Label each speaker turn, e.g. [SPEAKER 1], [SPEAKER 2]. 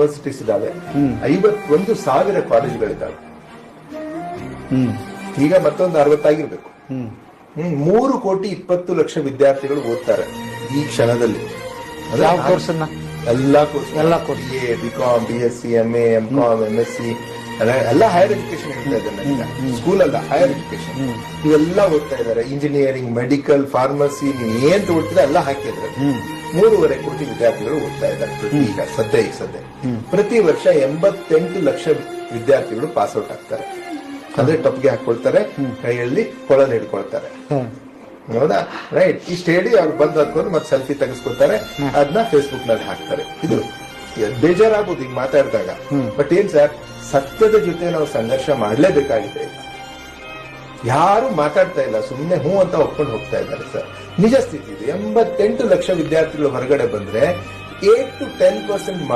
[SPEAKER 1] Universities ಇದಾವೆ ಐವತ್ತೊಂದು ಸಾವಿರ ಕಾಲೇಜುಗಳಿದ್ದಾವೆ. ಈಗ ಮತ್ತೊಂದು ಅರವತ್ತಾಗಿರ್ಬೇಕು. ಮೂರು ಕೋಟಿ ಇಪ್ಪತ್ತು ಲಕ್ಷ ವಿದ್ಯಾರ್ಥಿಗಳು ಓದ್ತಾರೆ ಈ ಕ್ಷಣದಲ್ಲಿ. ಎಲ್ಲಾ ಕೋರ್ಸ್.
[SPEAKER 2] ಎಲ್ಲಾ
[SPEAKER 1] course. A B com B S C M A M com M S C ಎಲ್ಲ ಹೈಯರ್ ಎಜುಕೇಶನ್ ಇರ್ತಾ ಇದೆ ಸ್ಕೂಲ್ ಅಲ್ಲ ಹೈಯರ್ ಎಜುಕೇಶನ್ ಇವೆಲ್ಲ ಓದ್ತಾ ಇದಾರೆ ಇಂಜಿನಿಯರಿಂಗ್ ಮೆಡಿಕಲ್ ಫಾರ್ಮಸಿ ನೀವು ಏನ್ ತಗೊಳ್ತೀರ ಎಲ್ಲ ಹಾಕಿದ್ರೆ ಮೂರುವರೆ ಕೋಟಿ ವಿದ್ಯಾರ್ಥಿಗಳು ಓದ್ತಾ ಇದ್ದಾರೆ ಈಗ ಸದ್ಯ ಈಗ ಸದ್ಯ. ಪ್ರತಿ ವರ್ಷ ಎಂಬತ್ತೆಂಟು ಲಕ್ಷ ವಿದ್ಯಾರ್ಥಿಗಳು ಪಾಸ್ ಔಟ್ ಆಗ್ತಾರೆ. ಅಂದ್ರೆ ಟಪ್ಗೆ ಹಾಕೊಳ್ತಾರೆ ಕೈಯಲ್ಲಿ ಕೊಳಲ್ ಹಿಡ್ಕೊಳ್ತಾರೆ. ಹೌದಾ? ರೈಟ್ ಇಷ್ಟ ಹೇಳಿ ಅವ್ರು ಬಂದ್ ಹಾಕೊಂಡು ಮತ್ತೆ ಸೆಲ್ಫಿ ತೆಗೆಸ್ಕೊತಾರೆ ಅದನ್ನ ಫೇಸ್ಬುಕ್ನಲ್ಲಿ ಹಾಕ್ತಾರೆ. ಇದು ಬೇಜಾರಾಗ್ಬೋದು ಈಗ ಮಾತಾಡಿದಾಗ. ಬಟ್ ಏನ್ ಸರ್? ಸತ್ಯದ ಜೊತೆ ನಾವು ಸಂಘರ್ಷ ಮಾಡಲೇಬೇಕಾಗಿದೆ. ಯಾರು ಮಾತಾಡ್ತಾ ಇಲ್ಲ. ಸುಮ್ಮನೆ ಹ್ಞೂ ಅಂತ ಒಪ್ಕೊಂಡು ಹೋಗ್ತಾ ಇದ್ದಾರೆ ಸರ್. ನಿಜ ಸ್ಥಿತಿ ಇದು. ಎಂಬತ್ತೆಂಟು ಲಕ್ಷ ವಿದ್ಯಾರ್ಥಿಗಳು ಹೊರಗಡೆ ಬಂದ್ರೆ ಏಟ್ ಟು ಟೆನ್ ಪರ್ಸೆಂಟ್